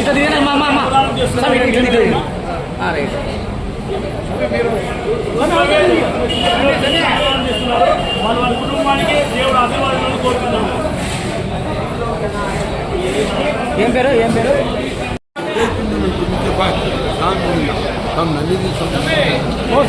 ఇట్లా దిగండి. ఆ, రైట్. ప్రదానం చేస్తున్నారు. వాళ్ళ వాళ్ళ కుటుంబానికి దేవుడు ఆశీర్వాదాలను కోరుతున్నాము ఏం పేరు? ఏం పేరు? ఓ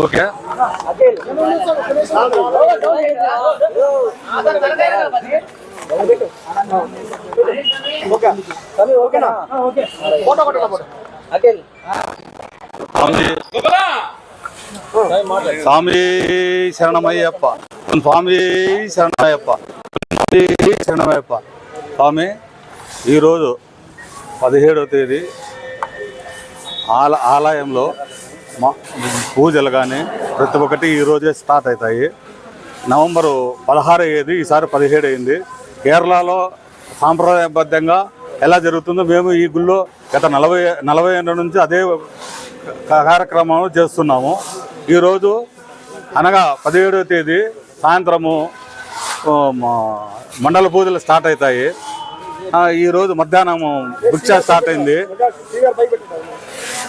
ఓకే. స్వామి శరణమయ్యప్ప. స్వామి శరణమయ్యప్ప. శరణమయ్యప్ప. స్వామి ఈరోజు పదిహేడవ తేదీ ఆల ఆలయంలో పూజలు కానీ ప్రతి ఒక్కటి ఈరోజే స్టార్ట్ అవుతాయి. నవంబరు పదహారు అయ్యేది ఈసారి పదిహేడు అయింది. కేరళలో సాంప్రదాయబద్ధంగా ఎలా జరుగుతుందో మేము ఈ గుళ్ళో గత నలభై నలభై ఏళ్ళ నుంచి అదే కార్యక్రమాలు కార్యక్రమం చేస్తున్నాము ఈరోజు అనగా పదిహేడవ తేదీ సాయంత్రము మండల పూజలు స్టార్ట్ అవుతాయి. ఈరోజు మధ్యాహ్నం భిక్ష స్టార్ట్ అయింది.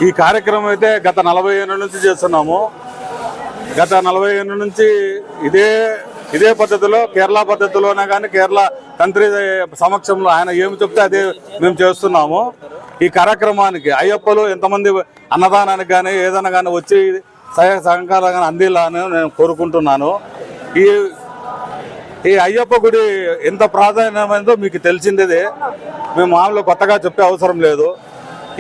ఈ కార్యక్రమం అయితే గత నలభై ఏళ్ళ నుంచి చేస్తున్నాము. గత నలభై ఏళ్ళ నుంచి ఇదే ఇదే పద్ధతిలో కేరళ పద్ధతిలోనే కానీ కేరళ తంత్రి సమక్షంలో ఆయన ఏమి చెప్తే అదే మేము చేస్తున్నాము. ఈ కార్యక్రమానికి అయ్యప్పలు ఎంతమంది అన్నదానానికి కానీ ఏదైనా కానీ వచ్చి సహాయ సహకారాలు కానీ అందిలాని నేను కోరుకుంటున్నాను. ఈ ఈ అయ్యప్ప గుడి ఎంత ప్రాధాన్యమైనదో మీకు తెలిసిందే మేము మామూలు కొత్తగా చెప్పే అవసరం లేదు.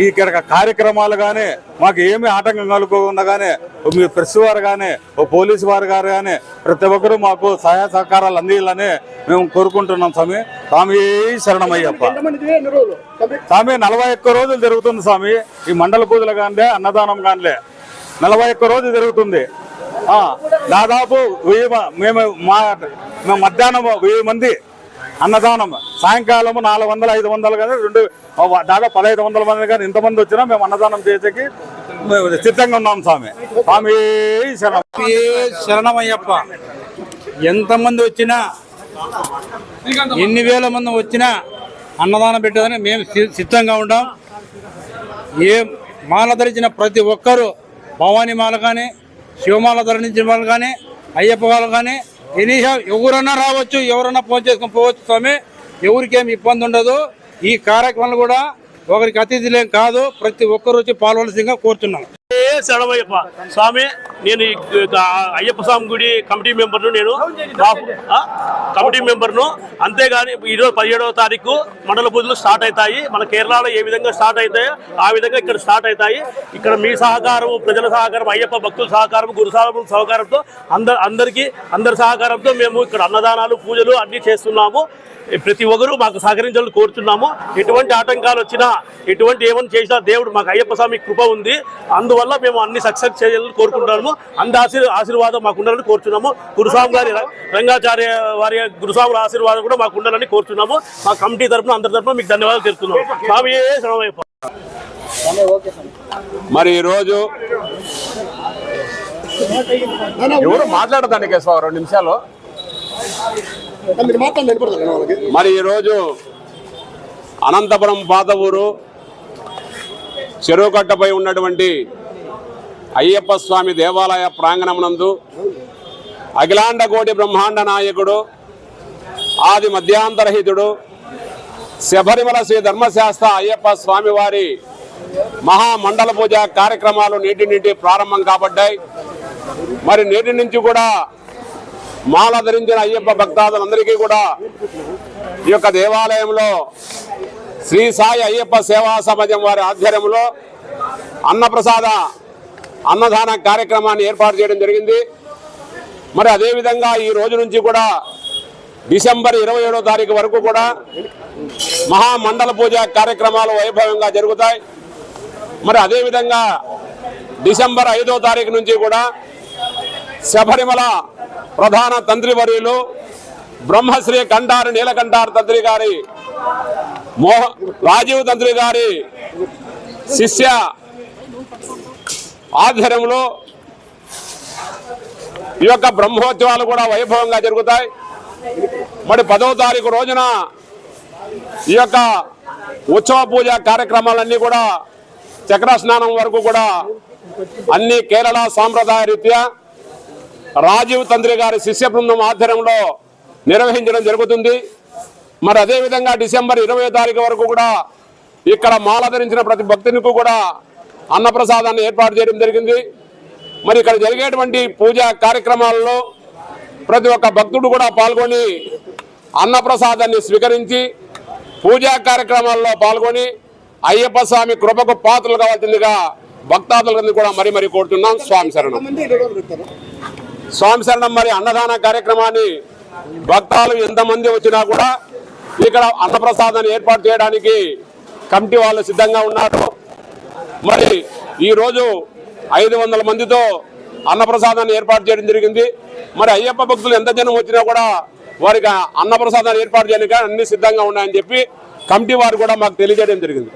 ఇక్కడ కార్యక్రమాలు కానీ మాకు ఏమి ఆటంకం కలుగకుండా కానీ మీ ప్రెస్ వారు కానీ ఓ పోలీసు వారు గారు కానీ ప్రతి ఒక్కరూ మాకు సహాయ సహకారాలు అందియాలని మేము కోరుకుంటున్నాం స్వామి. స్వామి శరణమయ్యప్ప. స్వామి నలభై ఒక్క రోజులు జరుగుతుంది స్వామి. ఈ మండల పూజలు కానిలే అన్నదానం కానిలే నలభై ఒక్క రోజు జరుగుతుంది. దాదాపు వెయ్యి మేము మా మధ్యాహ్నం వెయ్యి మంది అన్నదానం. సాయంకాలం నాలుగు వందల ఐదు వందలు కానీ రెండు దాదాపు పదహైదు వందల మంది కానీ ఇంతమంది వచ్చినా మేము అన్నదానం చేసేకి సిద్ధంగా ఉన్నాం స్వామి. స్వామి శరణం. శరణమయ్యప్ప. ఎంతమంది వచ్చినా ఎన్ని వేల మంది వచ్చినా అన్నదానం పెట్టేదని మేము సి- సిద్ధంగా ఉంటాం ఏ మాల ధరించిన ప్రతి ఒక్కరూ భవానీ మాల కానీ శివమాల ధరించిన వాళ్ళు కానీ అయ్యప్ప వాళ్ళు కానీ ఎనీ ఎవరన్నా రావచ్చు ఎవరన్నా ఫోన్ చేసుకొని పోవచ్చు స్వామి ఎవరికేమి ఇబ్బంది ఉండదు. ఈ కార్యక్రమాలు కూడా ఒకరికి అతిథులేం కాదు ప్రతి ఒక్కరు వచ్చి పాల్గొనవలసిందిగా కోరుతున్నాను శరణమయ్యప్ప స్వామి నేను అయ్యప్ప స్వామి గుడి కమిటీ మెంబర్ను నేను కమిటీ మెంబర్ను అంతేగాని ఈరోజు పదిహేడవ తారీఖు మండల పూజలు స్టార్ట్ అవుతాయి. మన కేరళలో ఏ విధంగా స్టార్ట్ అవుతాయో ఆ విధంగా ఇక్కడ స్టార్ట్ అవుతాయి. ఇక్కడ మీ సహకారం ప్రజల సహకారం అయ్యప్ప భక్తుల సహకారం గురు సహకారంతో అందరు అందరికీ అందరి సహకారంతో మేము ఇక్కడ అన్నదానాలు పూజలు అన్ని చేస్తున్నాము. ప్రతి ఒక్కరూ మాకు సహకరించాలని కోరుతున్నాము. ఎటువంటి ఆటంకాలు వచ్చినా ఎటువంటి ఏమైనా చేసినా దేవుడు మాకు అయ్యప్ప స్వామి కృప ఉంది. అందువల్ల మేము అన్ని సక్సెస్ చేయాలని కోరుకుంటున్నాము. అంద ఆశీర్ ఆశీర్వాదం మాకు ఉండాలని కోరుతున్నాము గురుస్వామి గారి రంగాచార్య వారి గురుస్వాముల ఆశీర్వాదం కూడా మాకు ఉండాలని కోరుతున్నాము మా కమిటీ తరఫున అందరి తరఫున మీకు ధన్యవాదాలు తెలుపుతున్నాము. స్వామి మరి ఈరోజు ఎవరు మాట్లాడదానికి స్వామి? రెండు నిమిషాలు. మరి ఈరోజు అనంతపురం పాత ఊరు చెరువుకట్టపై ఉన్నటువంటి అయ్యప్ప స్వామి దేవాలయ ప్రాంగణమునందు అఖిలాండ కోటి బ్రహ్మాండ నాయకుడు ఆది మధ్యాంతరహితుడు శబరిమల శ్రీ ధర్మశాస్త్ర అయ్యప్ప స్వామివారి మహామండల పూజ కార్యక్రమాలు నేటి నుండి ప్రారంభం కాబడ్డాయి. మరి నేటి నుంచి కూడా మాల ధరించిన అయ్యప్ప భక్తాదులందరికీ కూడా ఈ యొక్క దేవాలయంలో శ్రీ సాయి అయ్యప్ప సేవా సమాజం వారి ఆధ్వర్యంలో అన్నప్రసాద అన్నదాన కార్యక్రమాన్ని ఏర్పాటు చేయడం జరిగింది. మరి అదేవిధంగా ఈ రోజు నుంచి కూడా డిసెంబర్ ఇరవై ఏడో తారీఖు వరకు కూడా మహామండల పూజ కార్యక్రమాలు వైభవంగా జరుగుతాయి. మరి అదేవిధంగా డిసెంబర్ ఐదో తారీఖు నుంచి కూడా శబరిమల ప్రధాన తంత్రి వర్యులు బ్రహ్మశ్రీ కంటారు నీలకంఠారు తంత్రి గారి మోహ రాజీవ్ తంత్రి గారి శిష్య ఆధ్వర్యంలో ఈ యొక్క బ్రహ్మోత్సవాలు కూడా వైభవంగా జరుగుతాయి. మరి పదవ తారీఖు రోజున ఈ యొక్క ఉత్సవ పూజ కార్యక్రమాలన్నీ కూడా చక్ర స్నానం వరకు కూడా అన్ని కేరళ సాంప్రదాయ రీత్యా రాజీవ్ తంత్రి గారి శిష్య బృందం ఆధ్వర్యంలో నిర్వహించడం జరుగుతుంది. మరి అదేవిధంగా డిసెంబర్ ఇరవై తారీఖు వరకు కూడా ఇక్కడ మాల ధరించిన ప్రతి భక్తునికి కూడా అన్నప్రసాదాన్ని ఏర్పాటు చేయడం జరిగింది. మరి ఇక్కడ జరిగేటువంటి పూజా కార్యక్రమాల్లో ప్రతి ఒక్క భక్తుడు కూడా పాల్గొని అన్నప్రసాదాన్ని స్వీకరించి పూజా కార్యక్రమాల్లో పాల్గొని అయ్యప్ప స్వామి కృపకు పాత్రలు కావాల్సిందిగా భక్తాదులందరినీ కూడా మరి మరి కోరుతున్నాం. స్వామి శరణం. స్వామి శరణం మరి అన్నదాన కార్యక్రమాన్ని భక్తాలు ఎంతమంది వచ్చినా కూడా ఇక్కడ అన్నప్రసాదాన్ని ఏర్పాటు చేయడానికి కమిటీ వాళ్ళు సిద్ధంగా ఉన్నారు. మరి ఈరోజు ఐదు వందల మందితో అన్నప్రసాదాన్ని ఏర్పాటు చేయడం జరిగింది. మరి అయ్యప్ప భక్తులు ఎంత జనం వచ్చినా కూడా వారికి అన్నప్రసాదాన్ని ఏర్పాటు చేయడానికి అన్ని సిద్ధంగా ఉన్నాయని చెప్పి కమిటీ వారు కూడా మాకు తెలియజేయడం జరిగింది.